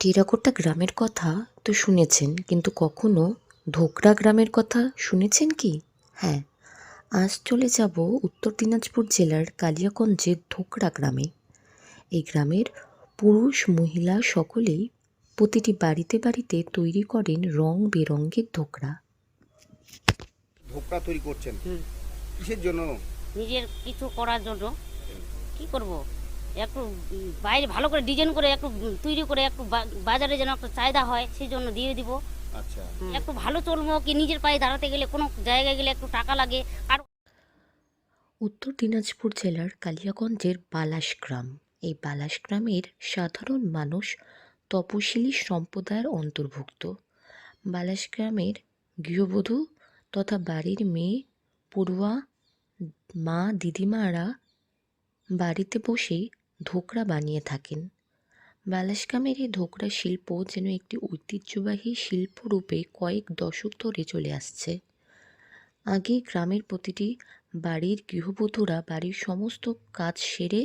Terracotta গ্রামের কথা তো শুনেছেন কিন্তু কখনো ধোকরা গ্রামের কথা শুনেছেন কি? হ্যাঁ আজ চলে যাব উত্তর দিনাজপুর জেলার কালিয়াগঞ্জের ধোকরা গ্রামে। এই গ্রামের পুরুষ মহিলা সকলেই প্রতিটি বাড়িতে বাড়িতে তৈরি করেন রং বেরঙের ধোকরা। ধোকরা তৈরি করছেন? কিসের জন্য? নিজের কিছু করার জন্য। কি করব? একটু বাইরে ভালো করে ডিজাইন করে একটু তৈরি করে একটু বা- বাজারে যেন একটা চাহিদা হয় সেই জন্য দিয়ে দিব। আচ্ছা। একটু ভালো চলবো কি নিজের পায়ে দাঁড়াতে গেলে কোনো জায়গায় গেলে একটু টাকা লাগে আর উত্তর দিনাজপুর জেলার কালিয়াগঞ্জের বালাস গ্রাম। এই বালাস গ্রামের সাধারণ মানুষ তপশিলি সম্প্রদায়ের অন্তর্ভুক্ত। বালাস গ্রামের গৃহবধূ তথা বাড়ির মেয়ে পড়ুয়া মা দিদিমারা বাড়িতে বসেই ধোকরা বানিয়ে থাকেন। বালাস গ্রামের এই ধোকরা শিল্প যেন একটি ঐতিহ্যবাহী শিল্পরূপে কয়েক দশক ধরে চলে আসছে। আগে গ্রামের প্রতিটি বাড়ির গৃহবধূরা বাড়ির সমস্ত কাজ সেরে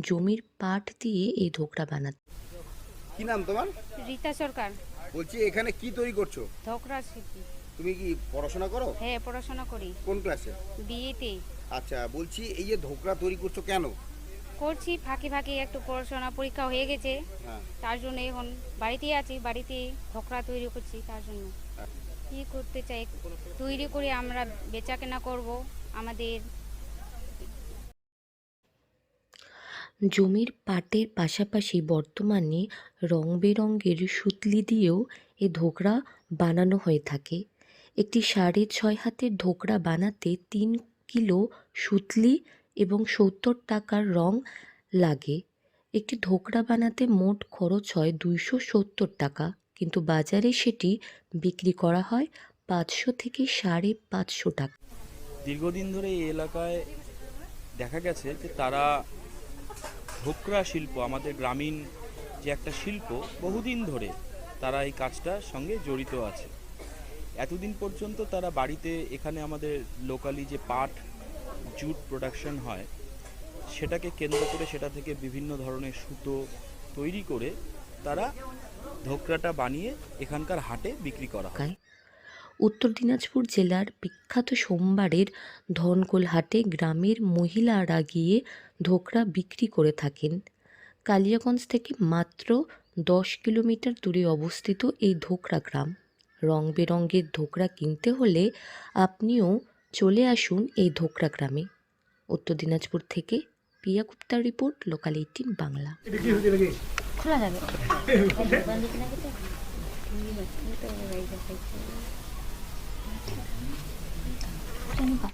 জমির পাট দিয়ে এই ধোকরা বানাত কি নাম তোমার? রীতা সরকার। বলছি এখানে কি তৈরি করছ? ধোকরা শিল্পী। তুমি কি পড়াশোনা করো? হ্যাঁ পড়াশোনা করি। কোন ক্লাসে? বিয়েতে আচ্ছা বলছি এই যে ধোকরা তৈরি করছ কেন? করছি ফাঁকে ফাঁকে একটু পড়াশোনা পরীক্ষা হয়ে গেছে। হ্যাঁ। তার জন্য এখন বাড়িতে আছি বাড়িতে ধোকরা তৈরি করছি তার জন্য। কি করতে চাই? তৈরি করে আমরা বেচা কেনা করব আমাদের। জমির পাটের পাশাপাশি বর্তমানে রং বেরঙের সুতলি দিয়েও এ ধোকরা বানানো হয়ে থাকে। একটি সাড়ে ছয় হাতের ধোকরা বানাতে তিন কিলো সুতলি এবং সত্তর টাকার রং লাগে। একটি ধোকরা বানাতে মোট খরচ হয় দুইশো সত্তর টাকা, কিন্তু বাজারে সেটি বিক্রি করা হয় পাঁচশো থেকে সাড়ে পাঁচশো টাকা। দীর্ঘদিন ধরে এই এলাকায় দেখা গেছে যে তারা ধোকরা শিল্প, আমাদের গ্রামীণ যে একটা শিল্প, বহুদিন ধরে তারা এই কাজটার সঙ্গে জড়িত আছে। এতদিন পর্যন্ত তারা বাড়িতে, এখানে আমাদের লোকালি যে পাট জুট প্রোডাকশন হয়, সেটাকে কেন্দ্র করে সেটা থেকে বিভিন্ন ধরনের সুতো তৈরি করে তারা ধোকরাটা বানিয়ে এখানকার হাটে বিক্রি করা হয়। উত্তর দিনাজপুর জেলার বিখ্যাত সোমবারের ধনকোল হাটে গ্রামের মহিলারা গিয়ে ধোকরা বিক্রি করে থাকেন। কালিয়াগঞ্জ থেকে মাত্র দশ কিলোমিটার দূরে অবস্থিত এই ধোকরা গ্রাম। রং বেরঙের ধোকরা কিনতে হলে আপনিও চলে আসুন এই ধোকরা গ্রামে। উত্তর দিনাজপুর থেকে পিয়া গুপ্তার রিপোর্ট লোকাল এইটিন বাংলা। খোলা যাবে। ধন্যবাদ